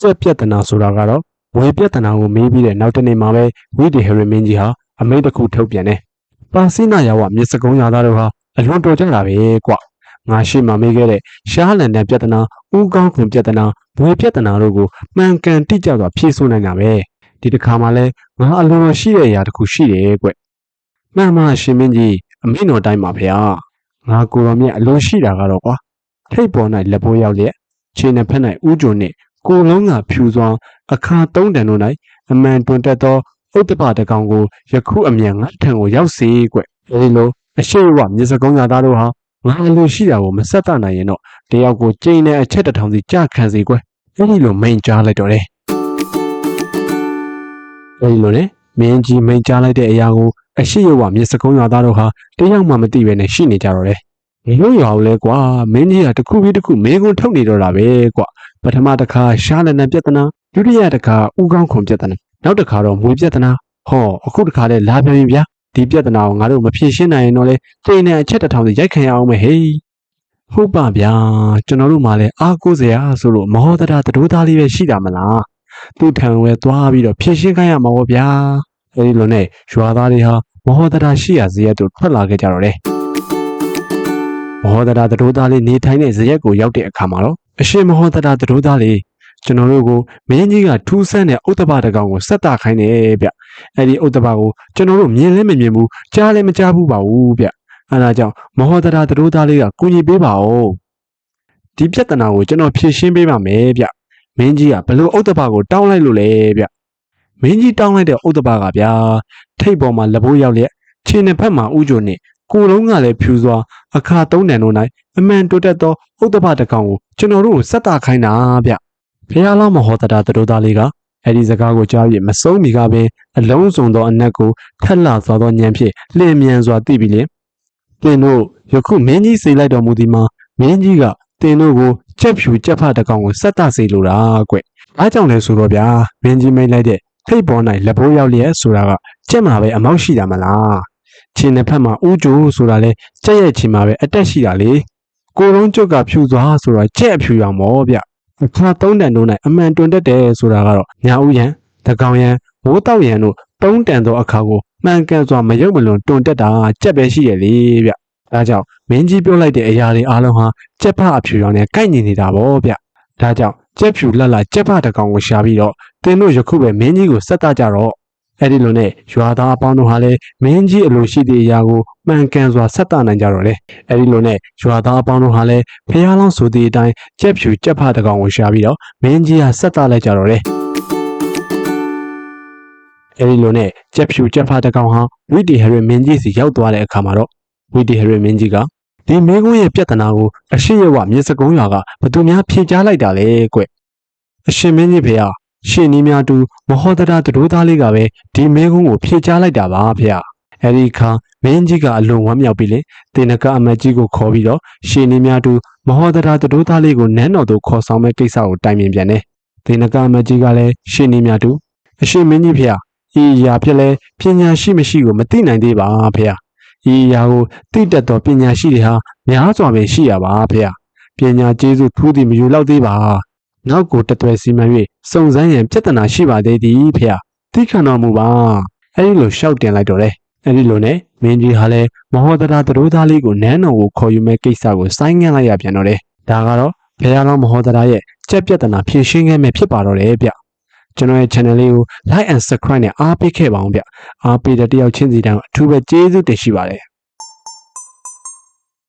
ကြက်ပြဿနာဆိုတာကတော့ဝေပြဿနာကိုမေးပြီးတဲ့နောက်တစ်နေ့မှာပဲဝိဒီဟရီမင်းကြီးဟာအမိန့်တစ်ခုထုတ်ပြန်တယ်။ပါစီနာယာဝမြစ်စကုံးရသားတို့ဟာအလွန်တော်ကြတာပဲကွ။ငါရှိမှမေးခဲ့တဲ့ရှားလန်တန်ပြဿနာဥကောင်းခွန်ပြဿနာဝေပြဿနာတို့ကိုမှန်ကန်တိကျစွာဖြေဆိုနိုင်တာပဲ။ဒီတစ်ခါမှလဲငါအလွန်တော်ရှိတဲ့အရာတစ်ခုရှိတယ်ကွ။မှန်မှရှင်မင်းကြီးအမိန့်တော်တိုင်းပါဗျာ။ငါကိုယ်တော်မြတ်အလွန်ရှိတာကတော့ကွာ။ထိတ်ပေါ်၌လက်ပိုးရောက်လျက်ခြေနှစ်ဖက်၌ဥကြုံနှင့် ကိုယ်လုံးကဖြူစွာအခါသုံးတန်တို့၌အမှန်တွင်တက်သောဥဒ္ဒပတကောင်ကိုယခုအမြန်ငါထံကိုရောက်စေကွအဲဒီလိုအရှိဝမြေစကုံးရသားတို့ဟာငါအလိုရှိတာကိုမဆက်တနိုင်ရင်တော့တယောက်ကိုကြိမ်နဲ့အချက်တစ်ထောင်စီကြခံစေကွအဲဒီလိုမိန်ကြားလိုက်တော့တယ်အဲဒီလိုနဲ့မင်းကြီးမိန်ကြားလိုက်တဲ့အရာကိုအရှိဝမြေစကုံးရသားတို့ဟာတယောက်မှမသိဘဲနဲ့ရှိနေကြတော့တယ်ဒီလိုရအောင်လဲကွာမင်းကြီးကတစ်ခုပြီးတစ်ခုမင်းကုန်းထုတ်နေတော့တာပဲကွ ပထမတစ်ခါရှားလက်နံပြဿနာဒုတိယတစ်ခါဥကောင်းခွန်ပြဿနာနောက်တစ်ခါတော့မွေပြဿနာဟောအခုတစ်ခါလဲလာပြန်ပြီဗျာဒီပြဿနာကိုငါတို့မဖြေရှင်းနိုင်ရင်တော့လေချိန်နဲ့အချက်တစ်ထောင်စီရိုက်ခံရအောင်မယ်ဟေးဟုတ်ပါဗျာကျွန်တော်တို့မှလည်းအားကိုးစရာဆိုလို့မဟောတတာတတိုးသားလေးပဲရှိတာမလားသူ့ထံဝဲသွားပြီးတော့ဖြေရှင်းခိုင်းရမှာပေါ့ဗျာအဲဒီလိုနဲ့ရွာသားတွေဟာမဟောတတာရှိရဇရက်တို့ထွက်လာခဲ့ကြတော့တယ်မဟောတတာတတိုးသားလေးနေထိုင်တဲ့ဇရက်ကိုရောက်တဲ့အခါမှာတော့ အရှင်မဟောတတာတတိုးသားလေးကျွန်တော်တို့ကိုမင်းကြီးကထူးဆန်းတဲ့ဥဒ္ဒပတကောင်ကိုဆက်တာခိုင်းတယ်ဗျအဲ့ဒီဥဒ္ဒပကိုကျွန်တော်တို့မြင်လဲမမြင်ဘူးကြားလဲမကြားဘူးပါဘူးဗျအဲဒါကြောင့်မဟောတရာတရိုးသားလေးကကူညီပေးပါဦးဒီပြဿနာကိုကျွန်တော်ဖြေရှင်းပေးပါမယ်ဗျမင်းကြီးကဘလို့ဥဒ္ဒပကိုတောင်းလိုက်လို့လဲဗျမင်းကြီးတောင်းလိုက်တဲ့ဥဒ္ဒပကဗျာထိတ်ပေါ်မှာလဘိုးရောက်လျက်ခြေနှစ်ဖက်မှာဥကြုံနဲ့ ကိုယ်လုံးကလည်းဖြူစွာအခါသုံးတန်တို့၌အမှန်တိုးတက်သောဥဒ္ဒပတကောင်ကိုကျွန်တော်တို့ကိုဆက်တာခိုင်းတာဗျဖះလောင်းမဟောတတာတရိုးသားလေးကအဲ့ဒီစကားကိုကြားပြီးမဆုံးမီကပင်အလုံးစုံသောအနက်ကိုထက်လှစွာသောညံဖြင့်လျင်မြန်စွာသိပြီးလျင်တင်တို့ယခုမင်းကြီးစေလိုက်တော်မူသည်မှာမင်းကြီးကတင်တို့ကိုချက်ဖြူချက်ဖတကောင်ကိုဆက်တစေလိုတာကွ။အားကြောင့်လဲဆိုတော့ဗျာမင်းကြီးမိတ်လိုက်တဲ့ထိတ်ပေါ်၌လက်ဘိုးရောက်လျက်ဆိုတာကကြက်မှာပဲအမောက်ရှိတာမလား။ ခြေနှစ်ဖက်မှာဥကြိုးဆိုတာလဲကြက်ရဲ့ခြေမှာပဲအတက်ရှိတာလေ။ကိုလုံးကျွတ်ကဖြူစွာဆိုတာကြက်အဖြူရောင်မောဗျ။အခါသုံးတန်တို့၌အမှန်တွင်တက်တယ်ဆိုတာကတော့ညာဥယံတကောင်ယံမိုးတောက်ယံတို့သုံးတန်သောအခါကိုမှန်ကန်စွာမယုံမလွန်တွင်တက်တာကြက်ပဲရှိရလေဗျ။ဒါကြောင့်မင်းကြီးပြောလိုက်တဲ့အရာတွေအားလုံးဟာကြက်ဖအဖြူရောင်နဲ့ကိုက်ညီနေတာပေါ့ဗျ။ဒါကြောင့်ကြက်ဖြူလှလှကြက်ဖတကောင်ကိုရှာပြီးတော့တင်းတို့ယခုပဲမင်းကြီးကိုဆက်တကြတော့ အဲ့ဒီလိုနဲ့ရွာသားအပေါင်းတို့ဟာလည်းမင်းကြီးအလိုရှိတဲ့အရာကိုမှန်ကန်စွာဆက်တနိုင်ကြတော့လေအဲ့ဒီလိုနဲ့ရွာသားအပေါင်းတို့ဟာလည်းဖះလောင်းဆိုတဲ့အတိုင်းကြက်ဖြူကြက်ဖတကောင်ကိုရှာပြီးတော့မင်းကြီးကဆက်တလိုက်ကြတော့လေအဲ့ဒီလိုနဲ့ကြက်ဖြူကြက်ဖတကောင်ဟာဝိတီဟရီမင်းကြီးစီရောက်သွားတဲ့အခါမှာတော့ဝိတီဟရီမင်းကြီးကဒီမင်းကုန်းရဲ့ပြဿနာကိုအရှိရဝမြေစကုံးရွာကဘသူများဖြေကြားလိုက်တာလဲကွအရှင်မင်းကြီးဖေဟာ ရှင်နီးများတူမဟောတရတတိုးသားလေးကပဲဒီမဲကုန်းကိုဖြေချလိုက်တာပါဖေ။အဲဒီခါမင်းကြီးကအလွန်ဝမ်းမြောက်ပြီးလေတင်နကအမတ်ကြီးကိုခေါ်ပြီးတော့ရှင်နီးများတူမဟောတရတတိုးသားလေးကိုနန်းတော်သို့ခေါ်ဆောင်မဲ့ကိစ္စကိုတိုင်ပင်ပြန်တယ်။တင်နကအမတ်ကြီးကလည်းရှင်နီးများတူအရှင်မင်းကြီးဖေ။ဤရာဖြစ်လဲပညာရှိမရှိကိုမသိနိုင်သေးပါဖေ။ဤရာကိုသိတတ်သောပညာရှိတွေဟာများစွာပင်ရှိရပါဖေ။ပညာကျေးဇူးထူးသည်မယူလောက်သေးပါ။ နောက်ကိုတသွဲစီမံ၍စုံစမ်းရန်ပြဿနာရှိပါသေးသည်ဖေ။သိခံတော်မူပါ။အဲဒီလိုရှောက်တင်လိုက်တော့တယ်။အဲဒီလိုနဲ့မင်းကြီးဟာလည်းမဟောတရာတရိုးသားလေးကိုနန်းတော်ကိုခေါ်ယူမဲ့ကိစ္စကိုဆိုင်းငံ့လိုက်ရပြန်တော့တယ်။ဒါကတော့ဘုရားလောင်းမဟောတရာရဲ့ကြက်ပြဿနာဖြေရှင်းခဲ့မယ်ဖြစ်ပါတော့တယ်ဗျ။ကျွန်တော်ရဲ့ channel လေးကို like and subscribe နဲ့အားပေးခဲ့ပါအောင်ဗျ။အားပေးတဲ့တယောက်ချင်းစီတိုင်းအထူးပဲကျေးဇူးတင်ရှိပါတယ်